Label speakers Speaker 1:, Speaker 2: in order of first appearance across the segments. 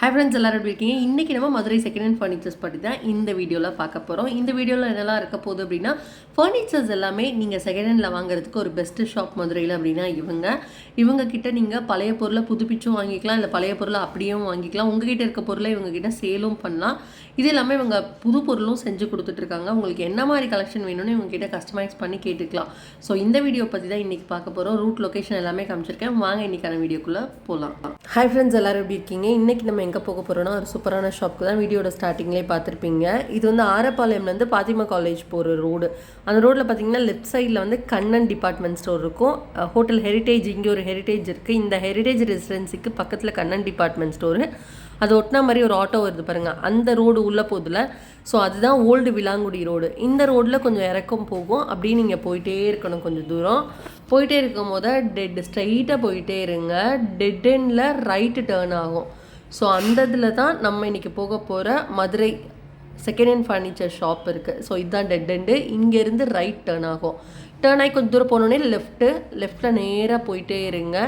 Speaker 1: Hi friends எல்லோரும் எப்படி இருக்கீங்க? இன்றைக்கி நம்ம மதுரை செகண்ட் ஹேண்ட் ஃபர்னிச்சர்ஸ் பற்றி தான் இந்த வீடியோவில் பார்க்க போகிறோம் இந்த வீடியோவில் என்னெல்லாம் இருக்க போகுது அப்படின்னா ஃபர்னிச்சர்ஸ் எல்லாமே நீங்கள் செகண்ட் ஹேண்டில் வாங்குறதுக்கு ஒரு பெஸ்ட்டு ஷாப் மதுரையில் அப்படின்னா இவங்க. இவங்க கிட்ட நீங்கள் பழைய பொருளை புதுப்பிச்சும் வாங்கிக்கலாம் இல்லை பழைய பொருளை அப்படியும் வாங்கிக்கலாம். உங்ககிட்ட இருக்க பொருளை இவங்க கிட்ட சேலும் பண்ணலாம். இது எல்லாமே இவங்க புது பொருளும் செஞ்சு கொடுத்துட்ருக்காங்க உங்களுக்கு என்ன மாதிரி கலெக்ஷன் வேணும்னு இவங்க கிட்ட கஸ்டமைஸ் பண்ணி கேட்டுக்கலாம். ஸோ இந்த வீடியோ பற்றி தான் இன்றைக்கி பார்க்க போகிறோம் ரூட் லொக்கேஷன் எல்லாமே காமிச்சிருக்கேன். வாங்க இன்றைக்கான வீடியோக்குள்ளே போகலாம் ஹாய் ஃப்ரெண்ட்ஸ் எல்லோரும் எப்படி இருக்கீங்க? இன்றைக்கி நம்ம எங்கே போக போகிறோன்னா ஒரு சூப்பரான ஷாப்க்கு தான் வீடியோட ஸ்டார்டிங்லேயே பார்த்துருப்பீங்க. இது வந்து ஆரப்பாளையம்லேருந்து பாத்திமா காலேஜ் போகிற ரோடு அந்த ரோட்டில் பார்த்தீங்கன்னா லெஃப்ட் சைடில் வந்து கண்ணன் டிபார்ட்மெண்ட் ஸ்டோர் இருக்கும். ஹோட்டல் ஹெரிட்டேஜ் இங்கே ஒரு ஹெரிட்டேஜ் இருக்குது இந்த ஹெரிட்டேஜ் ரெசிடென்சிக்கு பக்கத்தில் கண்ணன் டிபார்ட்மெண்ட் ஸ்டோரு அது ஒட்டின மாதிரி ஒரு ஆட்டோ வருது பாருங்கள் அந்த ரோடு உள்ளே போதில். ஸோ அதுதான் ஓல்டு விலாங்குடி ரோடு இந்த ரோட்டில் கொஞ்சம் இறக்கம் போகும். அப்படியே நீங்கள் போயிட்டே இருக்கணும் கொஞ்சம் தூரம். போயிட்டே இருக்கும் போது டெட் ஸ்ட்ரைட்டாக போயிட்டே இருங்க. டெட் எண்டில் ரைட்டு டேர்ன் ஆகும். ஸோ அந்த இதில் தான் நம்ம இன்றைக்கி போக போகிற Madurai second hand furniture shop இருக்குது ஸோ இதுதான் டெட் எண்டு இங்கேருந்து ரைட் டேர்ன் ஆகும். டேர்ன் ஆகி கொஞ்சம் தூரம் போனோடனே லெஃப்ட்டு லெஃப்ட்டில் நேராக போயிட்டே இருங்க.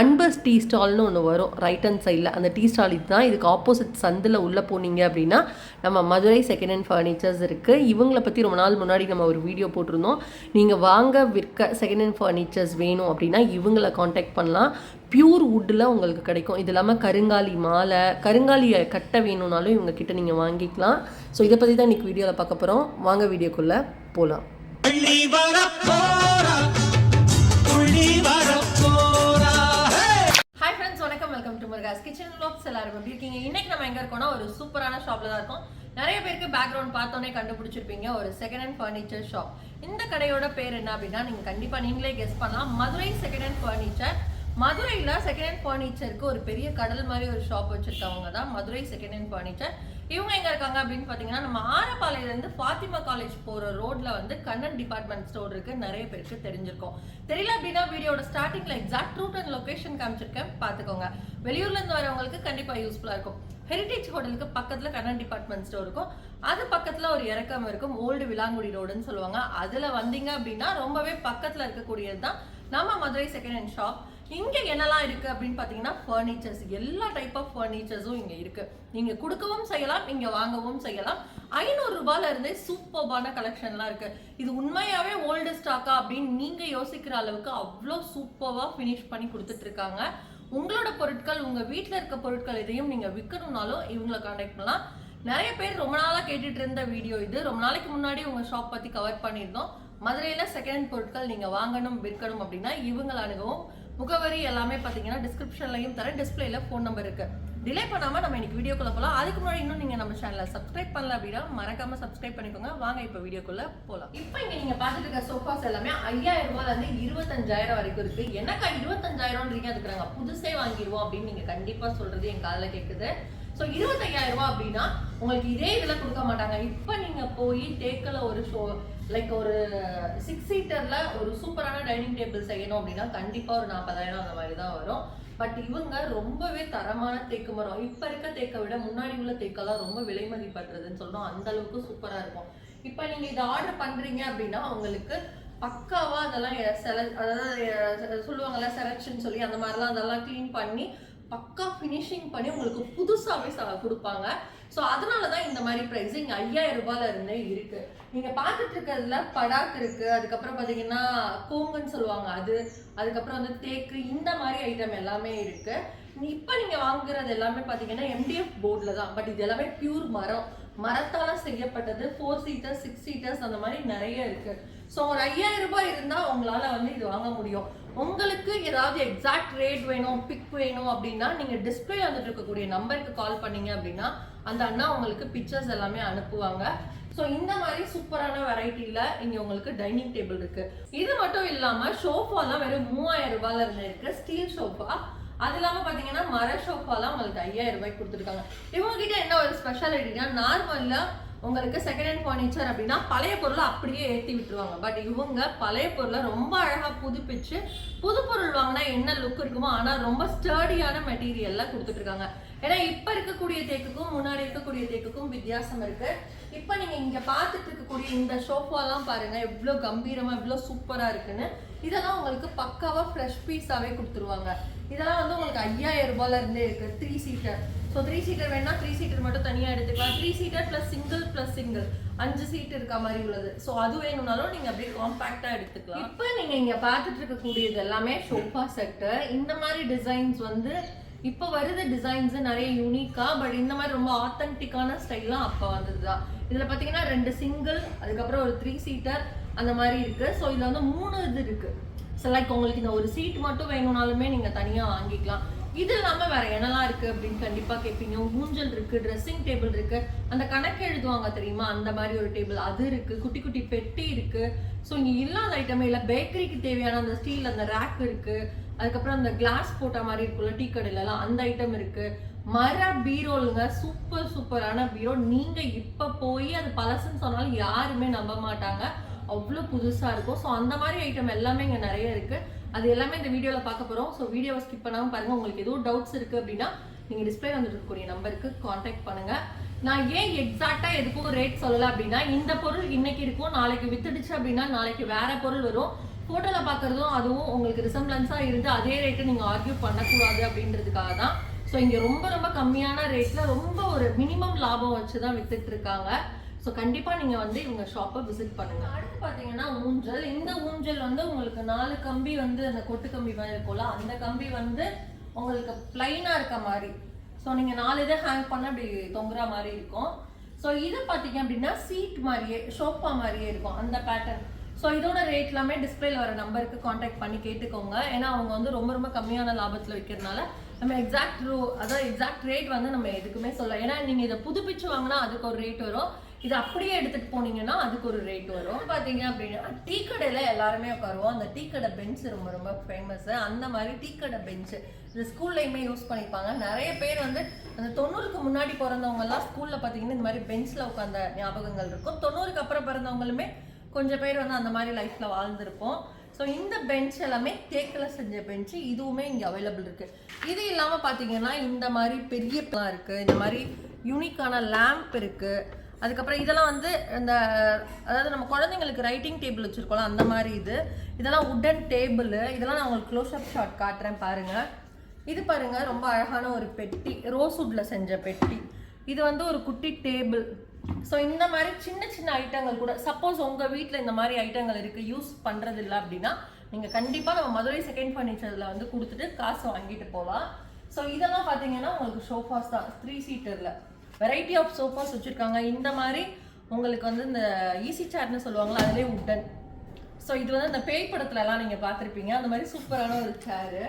Speaker 1: அன்பஸ் டீ ஸ்டால்னு ஒன்று வரும் ரைட் ஹேண்ட் சைடில் அந்த டீ ஸ்டால் இதுதான். இதுக்கு ஆப்போசிட் சந்தில் உள்ளே போனீங்க அப்படின்னா நம்ம மதுரை செகண்ட் ஹேண்ட் ஃபர்னிச்சர்ஸ் இருக்குது இவங்களை பற்றி ரொம்ப நாள் முன்னாடி நம்ம ஒரு வீடியோ போட்டிருந்தோம். நீங்கள் வாங்க விற்க செகண்ட் ஹேண்ட் ஃபர்னிச்சர்ஸ் வேணும் அப்படின்னா இவங்களை காண்டாக்ட் பண்ணலாம். பியூர் வுட்டில் உங்களுக்கு கிடைக்கும். இது இல்லாமல் கருங்காலி மாலை கருங்காலியை கட்ட வேணும்னாலும் இவங்க கிட்ட நீங்கள் வாங்கிக்கலாம். ஸோ இதை பற்றி தான் இன்றைக்கி வீடியோவில் பார்க்க போகிறோம் வாங்க வீடியோக்குள்ளே போகலாம் welcome to Muruga's kitchen folks எல்லாரும் எப்படி இருக்கீங்க? இன்னைக்கு நம்ம எங்க இருக்கோம்னா ஒரு சூப்பரான ஷாப்ல தான் இருக்கோம். நிறைய பேருக்கு பேக்ரவுண்ட் பார்த்தோன்னே கண்டுபிடிச்சிருப்பீங்க ஒரு செகண்ட் ஹேண்ட் ஃபர்னிச்சர் ஷாப் இந்த கடையோட பேர் என்ன அப்படின்னா நீங்க கண்டிப்பா நீங்களே கெஸ் பண்ணலாம். மதுரை செகண்ட் ஹேண்ட் ஃபர்னிச்சர் மதுரையில் செகண்ட் ஹேண்ட் ஃபர்னிச்சருக்கு ஒரு பெரிய கடல் மாதிரி ஒரு ஷாப் வச்சுருக்கவங்க தான் மதுரை செகண்ட் ஹேண்ட் ஃபர்னிச்சர் இவங்க எங்க இருக்காங்க அப்படின்னு பார்த்தீங்கன்னா நம்ம ஆரப்பாளையிலேருந்து ஃபாத்திமா காலேஜ் போகிற ரோட்ல வந்து கண்ணன் டிபார்ட்மெண்ட் ஸ்டோர் இருக்கு. நிறைய பேருக்கு தெரிஞ்சிருக்கும். தெரியல அப்படின்னா வீடியோட ஸ்டார்டிங்ல எக்ஸாக்ட் ரூட் அண்ட் லொகேஷன் காமிச்சிருக்கேன். பார்த்துக்கோங்க வெளியூர்ல இருந்து வரவங்களுக்கு கண்டிப்பா யூஸ்ஃபுல்லா இருக்கும். ஹெரிட்டேஜ் ஹோட்டலுக்கு பக்கத்துல கண்ணன் டிபார்ட்மெண்ட் ஸ்டோர் இருக்கும். அது பக்கத்துல ஒரு இறக்கம் இருக்கும். ஓல்டு விலாங்குடி ரோடுன்னு சொல்லுவாங்க. அதுல வந்தீங்க அப்படின்னா ரொம்பவே பக்கத்துல இருக்கக்கூடியது தான் நம்ம மதுரை செகண்ட் ஹேண்ட் ஷாப் இங்கே என்னெல்லாம் இருக்குது அப்படின்னு பார்த்தீங்கன்னா ஃபர்னிச்சர்ஸ் எல்லா டைப் ஆஃப் ஃபர்னிச்சர்ஸும் இங்கே இருக்குது நீங்கள் கொடுக்கவும் செய்யலாம் நீங்கள் வாங்கவும் செய்யலாம். ஐநூறு ரூபாயில இருந்தே சூப்பர்பான கலெக்ஷன்லாம் இருக்குது இது உண்மையாகவே ஓல்டு ஸ்டாக்கா அப்படின்னு நீங்கள் யோசிக்கிற அளவுக்கு அவ்வளோ சூப்பராக ஃபினிஷ் பண்ணி கொடுத்துட்ருக்காங்க உங்களோட பொருட்கள் உங்கள் வீட்டில் இருக்க பொருட்கள் இதையும் நீங்கள் விற்கணும்னாலும் இவங்களை காண்டாக்ட் பண்ணலாம். நிறைய பேர் ரொம்ப நாளாக கேட்டுட்டு இருந்த வீடியோ இது. ரொம்ப நாளைக்கு முன்னாடி உங்கள் ஷாப் பற்றி கவர் பண்ணியிருந்தோம். மதுரையில் செகண்ட் ஹேண்ட் பொருட்கள் நீங்கள் வாங்கணும் விற்கணும் அப்படின்னா இவங்களை அணுகவும் முகவரி எல்லாமே பார்த்தீங்கன்னா டிஸ்கிரிப்ஷன்லையும் தரேன். டிஸ்பிளேல ஃபோன் நம்பர் இருக்கு. டிலே பண்ணாமல் நம்ம இன்னைக்கு வீடியோக்குள்ள போகலாம் அதுக்கு முன்னாடி இன்னும் நீங்க நம்ம சேனலை சப்ஸ்கிரைப் பண்ணல அப்படின்னா மறக்காம சப்ஸ்கிரைப் பண்ணிக்கோங்க. வாங்க இப்போ வீடியோக்குள்ள போகலாம் இப்போ இங்க நீங்க பார்த்துட்டு இருக்க சோஃபாஸ் எல்லாமே ஐயாயிரம் ரூபாய்ல இருந்து இருபத்தஞ்சாயிரம் வரைக்கும் இருக்கு. என்னக்கா இருபத்தஞ்சாயிரம்ன்றீங்க? அதுக்குறாங்க புதுசே வாங்கிடுவோம் அப்படின்னு நீங்க கண்டிப்பா சொல்றது என் காதுல கேட்குது ஸோ இருபத்தையாயிரம் ரூபாய் அப்படின்னா உங்களுக்கு இதே இதில் கொடுக்க மாட்டாங்க. இப்போ நீங்கள் போய் தேக்கில் ஒரு ஷோ லைக் ஒரு சிக்ஸ் சீட்டரில் ஒரு சூப்பரான டைனிங் டேபிள் செய்யணும் அப்படின்னா கண்டிப்பாக ஒரு நாற்பதாயிரம் அந்த மாதிரி தான் வரும். பட் இவங்க ரொம்பவே தரமான தேக்கு மரம். இப்போ இருக்க தேக்கை விட முன்னாடி உள்ள தேக்கெல்லாம் ரொம்ப விலை மதிப்பற்றதுன்னு சொல்றோம். அந்த அளவுக்கு சூப்பராக இருக்கும். இப்போ நீங்கள் இதை ஆர்டர் பண்ணுறீங்க அப்படின்னா உங்களுக்கு பக்காவாக அதெல்லாம் செல அதாவது சொல்லுவாங்கள்ல செலக்ஷன் சொல்லி அந்த மாதிரிலாம் அதெல்லாம் க்ளீன் பண்ணி பக்கா ஃபினிஷிங் பண்ணி உங்களுக்கு புதுசாகவே ச கொடுப்பாங்க. ஸோ அதனால தான் இந்த மாதிரி ப்ரைஸிங் ஐயாயிரம் ரூபாயில இருந்தே இருக்கு. நீங்கள் பார்த்துட்டு இருக்கிறதுல படாக் இருக்கு. அதுக்கப்புறம் பார்த்தீங்கன்னா கோங்குன்னு சொல்லுவாங்க அது. அதுக்கப்புறம் வந்து தேக்கு இந்த மாதிரி ஐட்டம் எல்லாமே இருக்கு. இப்போ நீங்கள் வாங்குறது எல்லாமே பார்த்தீங்கன்னா எம்டிஎஃப் போர்டில் தான். பட் இது எல்லாமே பியூர் மரம். மரத்தால செய்யப்பட்டது ஃபோர் சீட்டர்ஸ் சிக்ஸ் சீட்டர்ஸ் அந்த மாதிரி நிறைய இருக்கு. ஸோ ஒரு ஐயாயிரம் ரூபாய் இருந்தால் உங்களால வந்து இது வாங்க முடியும். உங்களுக்கு ஏதாவது எக்ஸாக்ட் ரேட் வேணும் பிக் வேணும் அப்படின்னா நீங்க டிஸ்பிளே வந்துட்டு இருக்கக்கூடிய நம்பருக்கு கால் பண்ணீங்க அப்படின்னா அந்த அண்ணா உங்களுக்கு பிக்சர்ஸ் எல்லாமே அனுப்புவாங்க. ஸோ இந்த மாதிரி சூப்பரான வெரைட்டியில் இங்கே உங்களுக்கு டைனிங் டேபிள் இருக்கு. இது மட்டும் இல்லாமல் ஷோஃபாலாம் வெறும் மூவாயிரம் ரூபாயில இருந்து இருக்கு. ஸ்டீல் ஷோஃபா அது இல்லாமல் பார்த்தீங்கன்னா மர ஷோஃபாலாம் உங்களுக்கு ஐயாயிரம் ரூபாய்க்கு கொடுத்துருக்காங்க. இவங்க கிட்ட என்ன ஒரு ஸ்பெஷாலிட்டினா நார்மலாக உங்களுக்கு செகண்ட் ஹேண்ட் ஃபர்னிச்சர் அப்படின்னா பழைய பொருளை அப்படியே ஏற்றி விட்டுருவாங்க. பட் இவங்க பழைய பொருளை ரொம்ப அழகாக புதுப்பிச்சு புது பொருள் வாங்கினா என்ன லுக் இருக்குமோ ஆனால் ரொம்ப ஸ்டர்டியான மெட்டீரியல்லாம் கொடுத்துட்ருக்காங்க. ஏன்னா இப்போ இருக்கக்கூடிய தேக்குக்கும் முன்னாடி இருக்கக்கூடிய தேக்குக்கும் வித்தியாசம் இருக்குது இப்போ நீங்கள் இங்கே பார்த்துட்டு இருக்கக்கூடிய இந்த ஷோஃபாலாம் பாருங்கள் எவ்வளோ கம்பீரமாக எவ்வளோ சூப்பராக இருக்குன்னு. இதெல்லாம் உங்களுக்கு பக்காவாக ஃப்ரெஷ் பீஸாகவே கொடுத்துருவாங்க. இதெல்லாம் வந்து உங்களுக்கு ஐயாயிரம் ரூபாயில இருந்தே இருக்கு. Three seater so three seater வேணா த்ரீ சீட்டர் மட்டும் தனியாக எடுத்துக்கலாம். Three seater plus single plus single அஞ்சு சீட் இருக்க மாதிரி உள்ளது. ஸோ அது வேணும்னாலும் நீங்கள் அப்படியே காம்பேக்டாக எடுத்துக்கலாம். இப்போ நீங்கள் இங்கே பார்த்துட்டு இருக்கக்கூடியது எல்லாமே ஷோஃபா செட்டு இந்த மாதிரி டிசைன்ஸ் வந்து இப்போ வருது டிசைன்ஸ் நிறைய யூனிக்கா பட் இந்த மாதிரி ரொம்ப ஆத்தென்டிக்கான ஸ்டைல்லாம் அப்போ வந்தது தான் இதில் பார்த்தீங்கன்னா ரெண்டு சிங்கிள் அதுக்கப்புறம் ஒரு த்ரீ சீட்டர் அந்த மாதிரி இருக்கு. ஸோ இதில் வந்து மூணு இது இருக்கு. ஸோ லைக் உங்களுக்கு இந்த ஒரு சீட் மட்டும் வேணும்னாலுமே நீங்கள் தனியாக வாங்கிக்கலாம். இது இல்லாமல் வேற என்னெல்லாம் இருக்கு அப்படின்னு கண்டிப்பாக கேட்பீங்க ஊஞ்சல் இருக்கு ட்ரெஸ்ஸிங் டேபிள் இருக்கு. அந்த கணக்கு எழுதுவாங்க தெரியுமா? அந்த மாதிரி ஒரு டேபிள் அது இருக்கு. குட்டி குட்டி பெட்டி இருக்கு. ஸோ இங்கே இல்லாத ஐட்டமே இல்லை. பேக்கரிக்கு தேவையான அந்த ஸ்டீல் அந்த ரேக் இருக்கு. அதுக்கப்புறம் அந்த கிளாஸ் போட்ட மாதிரி இருக்குல்ல டீ கடையிலலாம் அந்த ஐட்டம் இருக்கு. மர பீரோலுங்க சூப்பர் சூப்பரான பீரோ. நீங்க இப்ப போய் அது பழசுன்னு சொன்னாலும் யாருமே நம்ப மாட்டாங்க. அவ்வளோ புதுசாக இருக்கும். ஸோ அந்த மாதிரி ஐட்டம் எல்லாமே இங்கே நிறைய இருக்குது அது எல்லாமே இந்த வீடியோவில் பார்க்க போகிறோம் ஸோ வீடியோவை ஸ்கிப் பண்ணாமல் பாருங்கள் உங்களுக்கு எதுவும் டவுட்ஸ் இருக்குது அப்படின்னா நீங்கள் டிஸ்பிளே வந்துருக்கக்கூடிய நம்பருக்கு காண்டாக்ட் பண்ணுங்கள் நான் ஏன் எக்ஸாக்டாக எதுக்கும் ரேட் சொல்லலை அப்படின்னா இந்த பொருள் இன்னைக்கு இருக்கும் நாளைக்கு வித்துடுச்சு அப்படின்னா நாளைக்கு வேற பொருள் வரும். ஃபோட்டோவில் பார்க்குறதும் அதுவும் உங்களுக்கு ரிசம்பிளன்ஸாக இருந்து அதே ரேட்டை நீங்கள் ஆர்கியூ பண்ணக்கூடாது அப்படின்றதுக்காக தான். ஸோ இங்கே ரொம்ப ரொம்ப கம்மியான ரேட்டில் ரொம்ப ஒரு மினிமம் லாபம் வச்சு தான் வித்துட்டு இருக்காங்க. ஸோ கண்டிப்பாக நீங்கள் வந்து இவங்க ஷாப்பை விசிட் பண்ணுங்க. அடுத்து பார்த்தீங்கன்னா ஊஞ்சல். இந்த ஊஞ்சல் வந்து உங்களுக்கு நாலு கம்பி வந்து அந்த கொட்டு கம்பி மாதிரி இருக்கும்ல அந்த கம்பி வந்து உங்களுக்கு பிளைனாக இருக்க மாதிரி. ஸோ நீங்கள் நாலு இதை ஹேங் பண்ண அப்படி தொங்குற மாதிரி இருக்கும். ஸோ இது பார்த்தீங்க அப்படின்னா சீட் மாதிரியே ஷோப்பா மாதிரியே இருக்கும் அந்த பேட்டர்ன் ஸோ இதோட ரேட் எல்லாமே டிஸ்பிளேல வர நம்பருக்கு காண்டாக்ட் பண்ணி கேட்டுக்கோங்க. ஏன்னா அவங்க வந்து ரொம்ப ரொம்ப கம்மியான லாபத்தில் விற்கிறதுனால நம்ம எக்ஸாக்ட் ரூ அதாவது எக்ஸாக்ட் ரேட் வந்து நம்ம எதுக்குமே சொல்லலாம் ஏன்னா நீங்கள் இதை புதுப்பிச்சு வாங்கினா அதுக்கு ஒரு ரேட் வரும். இது அப்படியே எடுத்துட்டு போனீங்கன்னா அதுக்கு ஒரு ரேட் வரும். பாத்தீங்க அப்படின்னா டீ கடையில எல்லாருமே உட்காருவோம். அந்த டீ கடை பெஞ்ச் ரொம்ப ரொம்ப ஃபேமஸ் அந்த மாதிரி டீ கடை பெஞ்ச் இந்த ஸ்கூல்லையுமே யூஸ் பண்ணிப்பாங்க. நிறைய பேர் வந்து அந்த தொண்ணூறுக்கு முன்னாடி பிறந்தவங்க எல்லாம் ஸ்கூல்ல பாத்தீங்கன்னா இந்த மாதிரி பெஞ்ச்ல உட்காந்த ஞாபகங்கள் இருக்கும். தொண்ணூறுக்கு அப்புறம் பிறந்தவங்களுமே கொஞ்சம் பேர் வந்து அந்த மாதிரி லைஃப்ல வாழ்ந்திருப்போம். ஸோ இந்த பெஞ்ச் எல்லாமே தேக்கில் செஞ்ச பெஞ்சு இதுவுமே இங்கே அவைலபிள் இருக்குது இது இல்லாமல் பார்த்தீங்கன்னா இந்த மாதிரி பெரிய இருக்குது இந்த மாதிரி யூனிக்கான லேம்ப் இருக்குது அதுக்கப்புறம் இதெல்லாம் வந்து இந்த அதாவது நம்ம குழந்தைங்களுக்கு ரைட்டிங் டேபிள் வச்சுருக்கோம்ல அந்த மாதிரி இது. இதெல்லாம் உட்டன் டேபிள் இதெல்லாம் நான் உங்களுக்கு க்ளோஸ் அப் ஷாட் காட்டுறேன் பாருங்கள் இது பாருங்கள் ரொம்ப அழகான ஒரு பெட்டி. ரோஸ்வுட்ல செஞ்ச பெட்டி. இது வந்து ஒரு குட்டி டேபிள் ஸோ இந்த மாதிரி சின்ன சின்ன ஐட்டங்கள் கூட சப்போஸ் உங்கள் வீட்டில் இந்த மாதிரி ஐட்டங்கள் இருக்குது யூஸ் பண்ணுறது இல்லை அப்படின்னா நீங்கள் கண்டிப்பாக நம்ம மதுரை செகண்ட் ஃபர்னிச்சரில் வந்து கொடுத்துட்டு காசு வாங்கிட்டு போகலாம். ஸோ இதெல்லாம் பார்த்தீங்கன்னா உங்களுக்கு ஷோஃபாஸ் தான் த்ரீ சீட்டரில் வெரைட்டி ஆஃப் சோஃபாஸ் வச்சுருக்காங்க இந்த மாதிரி உங்களுக்கு வந்து இந்த ஈஸி சேர்னு சொல்லுவாங்களா அதிலே உட்டன் ஸோ இது வந்து இந்த பேய் படத்துலலாம் நீங்கள் பார்த்துருப்பீங்க. அந்த மாதிரி சூப்பரான ஒரு சேரு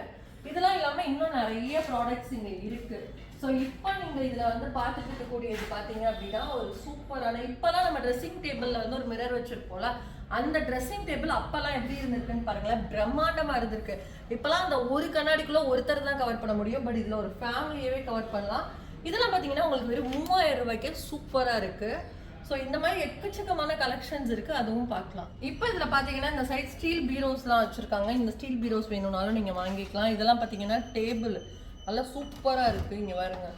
Speaker 1: இதெல்லாம் இல்லாமல் இன்னும் நிறைய ப்ராடக்ட்ஸ் இங்கே இருக்குது ஸோ இப்போ நீங்கள் இதில் வந்து பார்த்துட்டு இருக்கக்கூடியது பார்த்தீங்க அப்படின்னா ஒரு சூப்பரான இப்போலாம் நம்ம ட்ரெஸ்ஸிங் டேபிளில் வந்து ஒரு மிரர் வச்சுருப்போம்ல அந்த ட்ரெஸ்ஸிங் டேபிள் அப்போல்லாம் எப்படி இருந்திருக்குன்னு பாருங்களேன். பிரம்மாண்டமாக இருந்திருக்கு. இப்போலாம் அந்த ஒரு கண்ணாடிக்குள்ளே ஒருத்தர் தான் கவர் பண்ண முடியும். பட் இதில் ஒரு ஃபேமிலியவே கவர் பண்ணலாம். இதெல்லாம் பார்த்தீங்கன்னா உங்களுக்கு வெறும் மூவாயிரம் ரூபாய்க்கே சூப்பராக இருக்குது ஸோ இந்த மாதிரி எக்கச்சக்கமான கலெக்ஷன்ஸ் இருக்குது அதுவும் பார்க்கலாம். இப்போ இதில் பார்த்தீங்கன்னா இந்த சைட் ஸ்டீல் பீரோஸ்லாம் வச்சிருக்காங்க. இந்த ஸ்டீல் பீரோஸ் வேணும்னாலும் நீங்கள் வாங்கிக்கலாம். இதெல்லாம் பார்த்தீங்கன்னா டேபிள் நல்லா சூப்பராக இருக்குது இங்கே பாருங்க.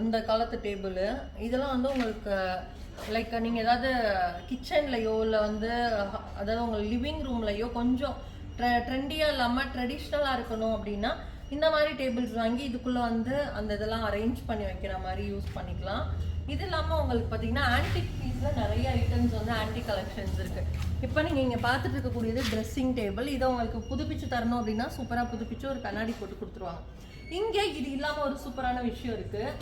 Speaker 1: அந்த காலத்து டேபிள் இதெல்லாம் வந்து உங்களுக்கு லைக் நீங்கள் ஏதாவது கிச்சன்லையோ இல்லை வந்து அதாவது உங்கள் லிவிங் ரூம்லையோ கொஞ்சம் ட்ரெண்டியாக இல்லாமல் ட்ரெடிஷ்னலாக இருக்கணும் அப்படின்னா இந்த மாதிரி டேபிள்ஸ் வாங்கி இதுக்குள்ளே வந்து அந்த இதெல்லாம் அரேஞ்ச் பண்ணி வைக்கிற மாதிரி யூஸ் பண்ணிக்கலாம். இது இல்லாமல் உங்களுக்கு பார்த்தீங்கன்னா ஆன்டிக் பீஸில் நிறைய ஐட்டம்ஸ் வந்து ஆன்டிக் கலெக்ஷன்ஸ் இருக்குது இப்போ நீங்கள் இங்கே பார்த்துட்டு இருக்கக்கூடியது ட்ரெஸ்ஸிங் டேபிள் இதை உங்களுக்கு புதுப்பிச்சு தரணும் அப்படின்னா சூப்பராக புதுப்பிச்சு ஒரு கண்ணாடி போட்டு கொடுத்துருவாங்க. இங்கே இது இல்லாமல் ஒரு சூப்பரான விஷயம் இருக்குது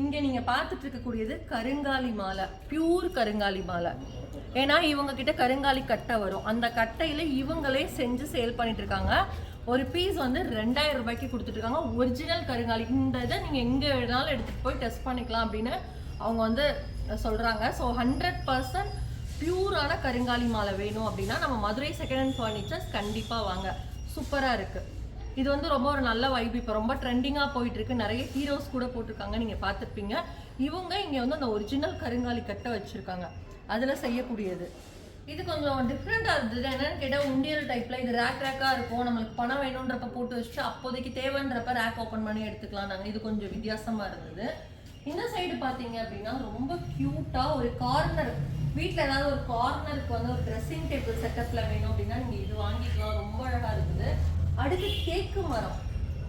Speaker 1: இங்கே நீங்கள் பார்த்துட்டு இருக்கக்கூடியது கருங்காலி மாலை. பியூர் கருங்காலி மாலை. ஏன்னா இவங்க கிட்ட கருங்காலி கட்டை வரும். அந்த கட்டையில் இவங்களே செஞ்சு சேல் பண்ணிட்டு இருக்காங்க. ஒரு பீஸ் வந்து ரெண்டாயிரம் ரூபாய்க்கு கொடுத்துட்ருக்காங்க ஒரிஜினல் கருங்காலி. இந்த இதை நீங்கள் எங்கே வேணாலும் எடுத்துகிட்டு போய் டெஸ்ட் பண்ணிக்கலாம் அப்படின்னு அவங்க வந்து சொல்கிறாங்க ஸோ ஹண்ட்ரட் பர்சன்ட் பியூரான கருங்காலி மாலை வேணும் அப்படின்னா நம்ம மதுரை செகண்ட் ஹேண்ட் ஃபர்னிச்சர்ஸ் கண்டிப்பாக வாங்க சூப்பராக இருக்குது இது வந்து ரொம்ப ஒரு நல்ல வைப் இப்போ ரொம்ப ட்ரெண்டிங்காக போயிட்டுருக்கு. நிறைய ஹீரோஸ் கூட போட்டிருக்காங்க. நீங்கள் பார்த்துருப்பீங்க. இவங்க இங்கே வந்து அந்த ஒரிஜினல் கருங்காலி கட்டை வச்சுருக்காங்க. அதில் செய்யக்கூடியது. இது கொஞ்சம் டிஃப்ரெண்டாக இருந்தது. என்னன்னு கேட்டால் உண்டியல் டைப்பில் இது ரேக் ரேக்காக இருக்கும். நம்மளுக்கு பணம் வேணுன்றப்ப போட்டு வச்சுட்டு அப்போதைக்கு தேவைன்றப்ப ரேக் ஓப்பன் பண்ணி எடுத்துக்கலாம் நாங்கள் இது கொஞ்சம் வித்தியாசமாக இருந்தது. இந்த சைடு பார்த்தீங்க அப்படின்னா ரொம்ப க்யூட்டாக ஒரு கார்னர் வீட்டில் ஏதாவது ஒரு கார்னருக்கு வந்து ஒரு ட்ரெஸ்ஸிங் டேபிள் செட்டப்பில் வேணும் அப்படின்னா நீங்கள் இது வாங்கிக்கலாம். ரொம்ப அழகாக இருக்குது அடுத்து தேக்கு மரம்.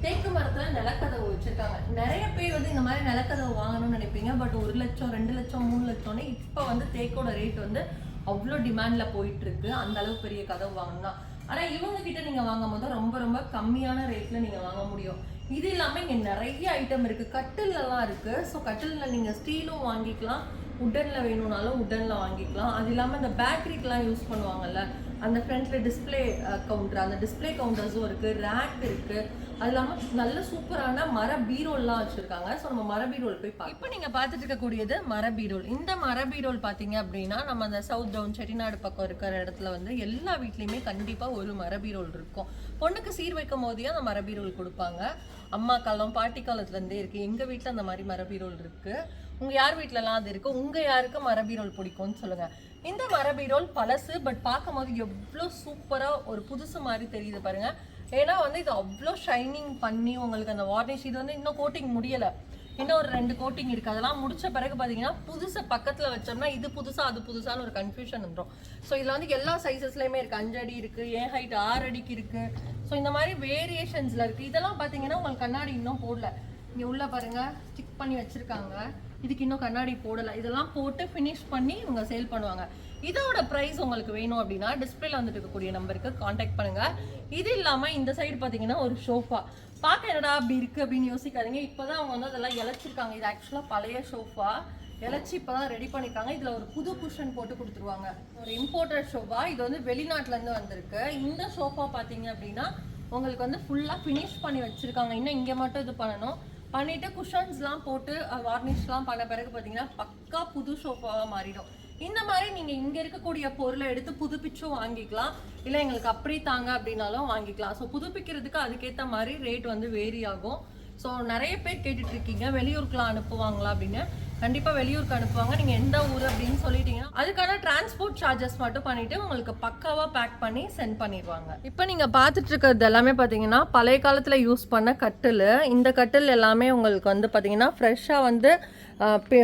Speaker 1: தேக்கு மரத்தில் நிலக்கதவு வச்சிருக்காங்க. நிறைய பேர் வந்து இந்த மாதிரி நிலக்கதவு வாங்கணும்னு நினைப்பீங்க. பட் ஒரு லட்சம் ரெண்டு லட்சம் மூணு லட்சம்னு இப்போ வந்து தேக்கோட ரேட் வந்து அவ்வளோ டிமாண்டில் போயிட்டுருக்கு. அந்த அளவுக்கு பெரிய கதவு வாங்கணும்னா. ஆனால் இவங்க கிட்ட நீங்கள் வாங்கும் போது ரொம்ப ரொம்ப கம்மியான ரேட்டில் நீங்கள் வாங்க முடியும். இது இல்லாமல் இங்கே நிறைய ஐட்டம் இருக்குது கட்டிலெல்லாம் இருக்குது ஸோ கட்டிலில் நீங்கள் ஸ்டீலும் வாங்கிக்கலாம். உடனில் வேணும்னாலும் உட்டனில் வாங்கிக்கலாம். அது இல்லாமல் இந்த பேட்டரிக்கெல்லாம் யூஸ் பண்ணுவாங்கல்ல. அந்த ஃப்ரண்ட்டில் டிஸ்ப்ளே கவுண்டர் அந்த டிஸ்ப்ளே கவுண்டர்ஸும் இருக்குது ரேக் இருக்குது அது இல்லாமல் நல்ல சூப்பரான மர பீரோல்லாம் வச்சுருக்காங்க. ஸோ நம்ம மர பீரோல் போய் பார்க்கலாம். இப்போ நீங்கள் பார்த்துட்டு இருக்கக்கூடியது மர பீரோல். இந்த மர பீரோல் பார்த்தீங்க அப்படின்னா நம்ம அந்த சவுத் டவுன் செட்டிநாடு பக்கம் இருக்கிற இடத்துல வந்து எல்லா வீட்லேயுமே கண்டிப்பாக ஒரு மர பீரோல் இருக்கும். பொண்ணுக்கு சீர் வைக்கும் போதே அந்த மர பீரோல் கொடுப்பாங்க. அம்மா காலம் பாட்டி காலத்துலேருந்தே இருந்தே இருக்கு. வீட்டில் அந்த மாதிரி மர பீரோல் இருக்கு. உங்கள் யார் வீட்டிலலாம் அது இருக்கு? உங்கள் யாருக்கு மர பீரோல் பிடிக்கும்னு சொல்லுங்க. இந்த மர பீரோல் பழசு பட் பார்க்கும்போது எவ்வளோ சூப்பராக ஒரு புதுசு மாதிரி தெரியுது பாருங்க. ஏன்னா வந்து இது அவ்வளோ ஷைனிங் பண்ணி உங்களுக்கு அந்த வார்னிஷ் இது வந்து இன்னும் கோட்டிங் முடியலை. இன்னும் ஒரு ரெண்டு கோட்டிங் இருக்கு. அதெல்லாம் முடிச்ச பிறகு பார்த்தீங்கன்னா புதுசை பக்கத்தில் வச்சோம்னா இது புதுசா அது புதுசான்னு ஒரு கன்ஃபியூஷன் வந்துடும் ஸோ இதில் வந்து எல்லா சைஸஸ்லயுமே இருக்கு. அஞ்சு அடி இருக்கு ஏன் ஹைட் ஆறு அடிக்கு இருக்கு. ஸோ இந்த மாதிரி வேரியேஷன்ஸ்ல இருக்கு. இதெல்லாம் பார்த்தீங்கன்னா உங்களுக்கு கண்ணாடி இன்னும் போடல. இங்கே உள்ள பாருங்க ஸ்டிக் பண்ணி வச்சிருக்காங்க. இதுக்கு இன்னும் கண்ணாடி போடலை. இதெல்லாம் போட்டு ஃபினிஷ் பண்ணி இவங்க சேல் பண்ணுவாங்க. இதோட ப்ரைஸ் உங்களுக்கு வேணும் அப்படின்னா டிஸ்பிளேல வந்துட்டு இருக்கக்கூடிய நம்பருக்கு காண்டாக்ட் பண்ணுங்க. இது இல்லாம இந்த சைடு பாத்தீங்கன்னா ஒரு ஷோஃபா பார்க்க என்னடா அப்படி இருக்கு அப்படின்னு யோசிக்காதீங்க. இப்பதான் அவங்க வந்து அதெல்லாம் இழைச்சிருக்காங்க. இது ஆக்சுவலா பழைய ஷோஃபா இழைச்சி இப்பதான் ரெடி பண்ணிருக்காங்க. இதுல ஒரு புது குஷன் போட்டு கொடுத்துருவாங்க. ஒரு இம்போர்ட்டட் ஷோஃபா இது வந்து வெளிநாட்டுல இருந்து வந்திருக்கு. இந்த ஷோஃபா பாத்தீங்க அப்படின்னா உங்களுக்கு வந்து ஃபுல்லா ஃபினிஷ் பண்ணி வச்சிருக்காங்க. இன்னும் இங்க மட்டும் இது பண்ணணும். பண்ணிட்டு குஷன்ஸ்லாம் போட்டு வார்னிஷ்லாம் பண்ண பிறகு பார்த்தீங்கன்னா பக்கா புது ஷோஃபாவாக மாறிடும். இந்த மாதிரி நீங்கள் இங்கே இருக்கக்கூடிய பொருளை எடுத்து புதுப்பிச்சும் வாங்கிக்கலாம். இல்லை எங்களுக்கு அப்படி தாங்க அப்படின்னாலும் வாங்கிக்கலாம். ஸோ புதுப்பிக்கிறதுக்கு அதுக்கேற்ற மாதிரி ரேட் வந்து வேரி ஆகும். ஸோ நிறைய பேர் கேட்டுட்டு இருக்கீங்க. வெளியூருக்குலாம் அனுப்புவாங்களா அப்படின்னு. கண்டிப்பாக வெளியூருக்கு அனுப்புவாங்க. நீங்கள் எந்த ஊர் அப்படின்னு சொல்லிட்டீங்கன்னா அதுக்கான டிரான்ஸ்போர்ட் சார்ஜஸ் மட்டும் பண்ணிட்டு உங்களுக்கு பக்காவாக பேக் பண்ணி சென்ட் பண்ணிடுவாங்க. இப்போ நீங்கள் பார்த்துட்டு இருக்கிறது எல்லாமே பார்த்தீங்கன்னா பழைய காலத்தில் யூஸ் பண்ண கட்டில். இந்த கட்டில் எல்லாமே உங்களுக்கு வந்து பார்த்தீங்கன்னா ஃப்ரெஷ்ஷாக வந்து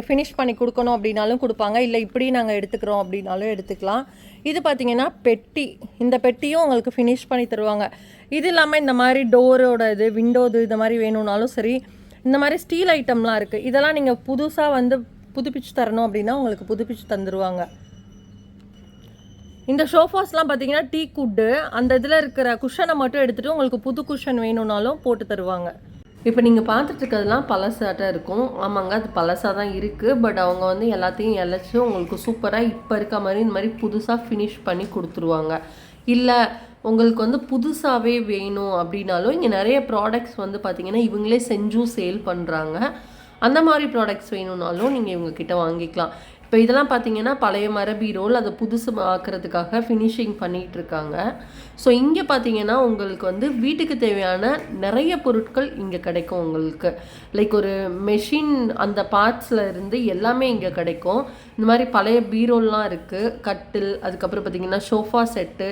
Speaker 1: ஃபினிஷ் பண்ணி கொடுக்கணும் அப்படின்னாலும் கொடுப்பாங்க. இல்லை இப்படி நாங்கள் எடுத்துக்கிறோம் அப்படின்னாலும் எடுத்துக்கலாம். இது பார்த்தீங்கன்னா பெட்டி. இந்த பெட்டியும் உங்களுக்கு ஃபினிஷ் பண்ணி தருவாங்க. இது இல்லாமல் இந்த மாதிரி டோரோட இது விண்டோது இந்த மாதிரி வேணும்னாலும் சரி இந்த மாதிரி ஸ்டீல் ஐட்டம்லாம் இருக்குது இதெல்லாம் நீங்கள் புதுசாக வந்து புதுப்பிச்சு தரணும் அப்படின்னா உங்களுக்கு புதுப்பிச்சு தந்துடுவாங்க இந்த ஷோஃபாஸ்லாம் பார்த்தீங்கன்னா டீ குட்டு. அந்த இதில் இருக்கிற குஷனை மட்டும் எடுத்துகிட்டு உங்களுக்கு புது குஷன் வேணும்னாலும் போட்டு தருவாங்க. இப்போ நீங்கள் பார்த்துட்டு இருக்கிறதுலாம் பழசாட்டம் இருக்கும். ஆமாங்க அது பழசாக தான் இருக்குது பட் அவங்க வந்து எல்லாத்தையும் இழைச்சி உங்களுக்கு சூப்பராக இப்போ இருக்க மாதிரி இந்த மாதிரி புதுசாக ஃபினிஷ் பண்ணி கொடுத்துருவாங்க. இல்லை உங்களுக்கு வந்து புதுசாகவே வேணும் அப்படின்னாலும் இங்கே நிறைய ப்ராடக்ட்ஸ் வந்து பார்த்திங்கன்னா இவங்களே செஞ்சும் சேல் பண்ணுறாங்க அந்த மாதிரி ப்ராடக்ட்ஸ் வேணும்னாலும் நீங்கள் இவங்கக்கிட்ட வாங்கிக்கலாம். இப்போ இதெல்லாம் பார்த்தீங்கன்னா பழைய மர பீரோல் அதை புதுசு ஆக்கிறதுக்காக ஃபினிஷிங் பண்ணிகிட்டு இருக்காங்க ஸோ இங்கே பார்த்தீங்கன்னா உங்களுக்கு வந்து வீட்டுக்கு தேவையான நிறைய பொருட்கள் இங்கே கிடைக்கும் உங்களுக்கு. லைக் ஒரு மெஷின் அந்த பார்ட்ஸில் இருந்து எல்லாமே இங்கே கிடைக்கும். இந்த மாதிரி பழைய பீரோல்லாம் இருக்குது கட்டில் அதுக்கப்புறம் பார்த்தீங்கன்னா ஷோஃபா செட்டு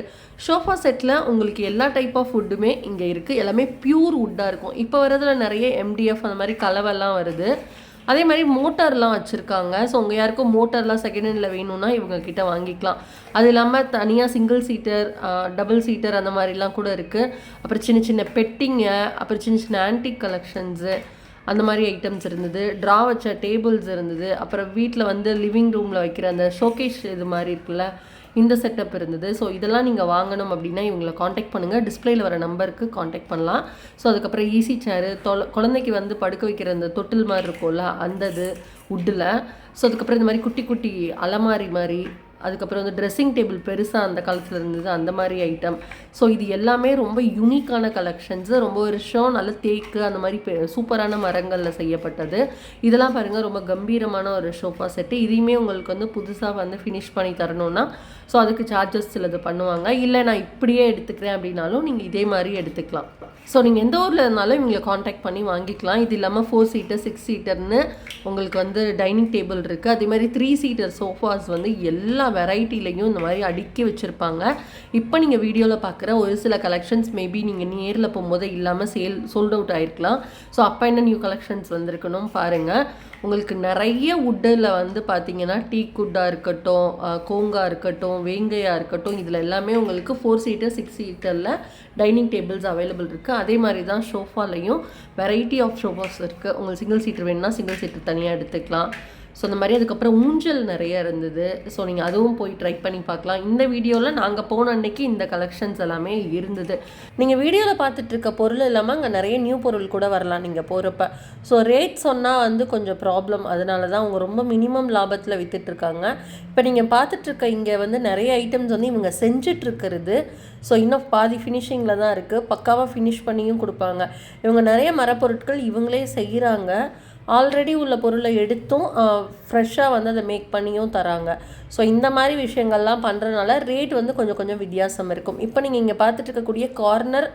Speaker 1: ஷோஃபா செட்டில் உங்களுக்கு எல்லா டைப் ஆஃப் ஃபுட்டுமே இங்கே இருக்குது எல்லாமே ப்யூர் வுட்டாக இருக்கும். இப்போ வரதுல நிறைய எம்டிஎஃப் அந்த மாதிரி கலவெல்லாம் வருது. அதே மாதிரி மோட்டார்லாம் வச்சுருக்காங்க. ஸோ உங்கள் யாருக்கும் மோட்டார்லாம் செகண்ட் ஹேண்டில் வேணும்னா இவங்க கிட்ட வாங்கிக்கலாம். அது இல்லாமல் தனியாக சிங்கிள் சீட்டர் டபுள் சீட்டர் அந்த மாதிரிலாம் கூட இருக்குது அப்புறம் சின்ன சின்ன பெட்டிங்க அப்புறம் சின்ன சின்ன ஆன்டிக் கலெக்ஷன்ஸு அந்த மாதிரி ஐட்டம்ஸ் இருந்தது. ட்ரா வச்ச டேபிள்ஸ் இருந்தது. அப்புறம் வீட்டில் வந்து லிவிங் ரூமில் வைக்கிற அந்த ஷோகேஷ் இது மாதிரி இருக்குல்ல இந்த செட்டப் இருந்தது. ஸோ இதெல்லாம் நீங்கள் வாங்கணும் அப்படின்னா இவங்களை காண்டாக்ட் பண்ணுங்கள் டிஸ்பிளேயில் வர நம்பருக்கு காண்டாக்ட் பண்ணலாம். ஸோ அதுக்கப்புறம் ஈஸி சேரு தொல குழந்தைக்கு வந்து படுக்க வைக்கிற அந்த தொட்டில் மாதிரி இருக்கும்ல அந்த இது உட்டில் ஸோ அதுக்கப்புறம் இந்த மாதிரி குட்டி குட்டி அலமாரி மாதிரி அதுக்கப்புறம் வந்து ட்ரெஸ்ஸிங் டேபிள் பெருசாக அந்த காலத்தில் இருந்தது அந்த மாதிரி ஐட்டம் ஸோ இது எல்லாமே ரொம்ப யூனிக்கான கலெக்ஷன்ஸு ரொம்ப வருஷம் நல்ல தேக்கு அந்த மாதிரி பெ- சூப்பரான மரங்களில் செய்யப்பட்டது. இதெல்லாம் பாருங்கள் ரொம்ப கம்பீரமான ஒரு ஷோஃபா செட்டு இதையுமே உங்களுக்கு வந்து புதுசாக வந்து ஃபினிஷ் பண்ணி தரணும்னா ஸோ அதுக்கு சார்ஜஸ் சிலது பண்ணுவாங்க. இல்லை நான் இப்படியே எடுத்துக்கிறேன் அப்படின்னாலும் நீங்கள் இதே மாதிரி எடுத்துக்கலாம். ஸோ நீங்கள் எந்த ஊரில் இருந்தாலும் இவங்களை காண்டாக்ட் பண்ணி வாங்கிக்கலாம். இது இல்லாமல் ஃபோர் சீட்டர் சிக்ஸ் சீட்டர்னு உங்களுக்கு வந்து டைனிங் டேபிள் இருக்குது அதே மாதிரி த்ரீ சீட்டர் சோஃபாஸ் வந்து எல்லா வெரைட்டிலையும் இந்த மாதிரி அடுக்கி வச்சுருப்பாங்க. இப்போ நீங்கள் வீடியோவில் பார்க்குற ஒரு சில கலெக்ஷன்ஸ் மேபி நீங்கள் நேரில் போகும்போது இல்லாமல் சேல் சோல்ட் அவுட் ஆகிருக்கலாம் ஸோ அப்போ என்ன நியூ கலெக்ஷன்ஸ் வந்திருக்கணும் பாருங்கள் உங்களுக்கு நிறைய வுட்டில் வந்து பார்த்தீங்கன்னா டீ குட்டாக இருக்கட்டும் கோங்கா இருக்கட்டும் வேங்கையாக இருக்கட்டும் இதில் எல்லாமே உங்களுக்கு ஃபோர் சீட்டர் சிக்ஸ் சீட்டரில் டைனிங் டேபிள்ஸ் அவைலபிள் இருக்குது அதே மாதிரி தான் ஷோஃபாலையும் வெரைட்டி ஆஃப் ஷோஃபாஸ் இருக்குது உங்களுக்கு சிங்கிள் சீட்டர் வேணும்னா சிங்கிள் சீட்டர் தனியாக எடுத்துக்கலாம். ஸோ அந்த மாதிரி அதுக்கப்புறம் ஊஞ்சல் நிறைய இருந்தது. ஸோ நீங்கள் அதுவும் போய் ட்ரை பண்ணி பார்க்கலாம் இந்த வீடியோவில் நாங்கள் போன அன்னைக்கு இந்த கலெக்ஷன்ஸ் எல்லாமே இருந்தது. நீங்கள் வீடியோவில் பார்த்துட்டு இருக்க பொருள் இல்லாமல் அங்கே நிறைய நியூ பொருள் கூட வரலாம் நீங்கள் போகிறப்ப ஸோ ரேட் சொன்னால் வந்து கொஞ்சம் ப்ராப்ளம் அதனால தான் அவங்க ரொம்ப மினிமம் லாபத்தில் விற்றுட்ருக்காங்க இப்போ நீங்கள் பார்த்துட்ருக்க இங்கே வந்து நிறைய ஐட்டம்ஸ் வந்து இவங்க செஞ்சிட்ருக்கிறது. ஸோ இன்னும் பாதி ஃபினிஷிங்கில் தான் இருக்குது பக்காவாக ஃபினிஷ் பண்ணியும் கொடுப்பாங்க. இவங்க நிறைய மரப்பொருட்கள் இவங்களே செய்கிறாங்க ஆல்ரெடி உள்ள பொருளை எடுத்தும் ஃப்ரெஷ்ஷாக வந்து அதை மேக் பண்ணியும் தராங்க. ஸோ இந்த மாதிரி விஷயங்கள்லாம் பண்ணுறதுனால ரேட் வந்து கொஞ்சம் கொஞ்சம் வித்தியாசம் இருக்கும். இப்போ நீங்கள் இங்கே பார்த்துட்டு இருக்கக்கூடிய கார்னர்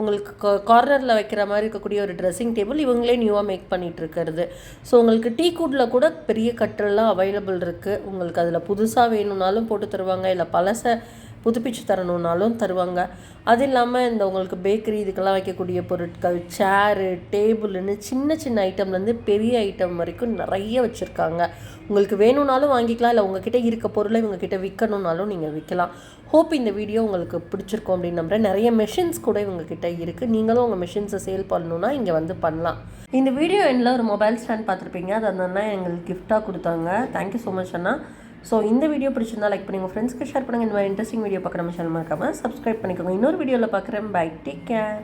Speaker 1: உங்களுக்கு கார்னரில் வைக்கிற மாதிரி இருக்கக்கூடிய ஒரு ட்ரெஸ்ஸிங் டேபிள் இவங்களே நியூவாக மேக் பண்ணிகிட்டு இருக்கிறது. ஸோ உங்களுக்கு டீ கூட்டில் கூட பெரிய கட்டெல்லாம் அவைலபிள் இருக்குது உங்களுக்கு அதில் புதுசாக வேணும்னாலும் போட்டு தருவாங்க. இல்லை பழசை புதுப்பிச்சு தரணுன்னாலும் தருவாங்க. அது இல்லாமல் இந்த உங்களுக்கு பேக்கரி இதுக்கெல்லாம் வைக்கக்கூடிய பொருட்கள் சேரு டேபிள்னு சின்ன சின்ன ஐட்டம்லேருந்து பெரிய ஐட்டம் வரைக்கும் நிறைய வச்சுருக்காங்க. உங்களுக்கு வேணும்னாலும் வாங்கிக்கலாம். இல்லை உங்ககிட்ட இருக்க பொருளை இவங்ககிட்ட விற்கணுன்னாலும் நீங்கள் விற்கலாம் ஹோப் இந்த வீடியோ உங்களுக்கு பிடிச்சிருக்கும் அப்படின்னு நம்புறேன். நிறைய மெஷின்ஸ் கூட இவங்ககிட்ட இருக்குது நீங்களும் உங்கள் மெஷின்ஸை சேல் பண்ணணுன்னா இங்கே வந்து பண்ணலாம். இந்த வீடியோ எண்ணில் ஒரு மொபைல் ஸ்டாண்ட் பார்த்துருப்பீங்க. அது அந்த அண்ணா எங்களுக்கு கிஃப்டாக கொடுத்தாங்க. தேங்க்யூ ஸோ மச் அண்ணா. ஸோ இந்த வீடியோ பிடிச்சிருந்தா லைக் பண்ணி உங்கள் ஃப்ரெண்ட்ஸ்க்கு ஷேர் பண்ணுங்கள் இந்த மாதிரி இன்ட்ரெஸ்டிங் வீடியோ பார்க்குற நம்ம சேனல் மறக்காமல் சப்ஸ்கிரைப் பண்ணிக்கோங்க. இன்னொரு வீடியோவில் பார்க்குறேன். Bye take care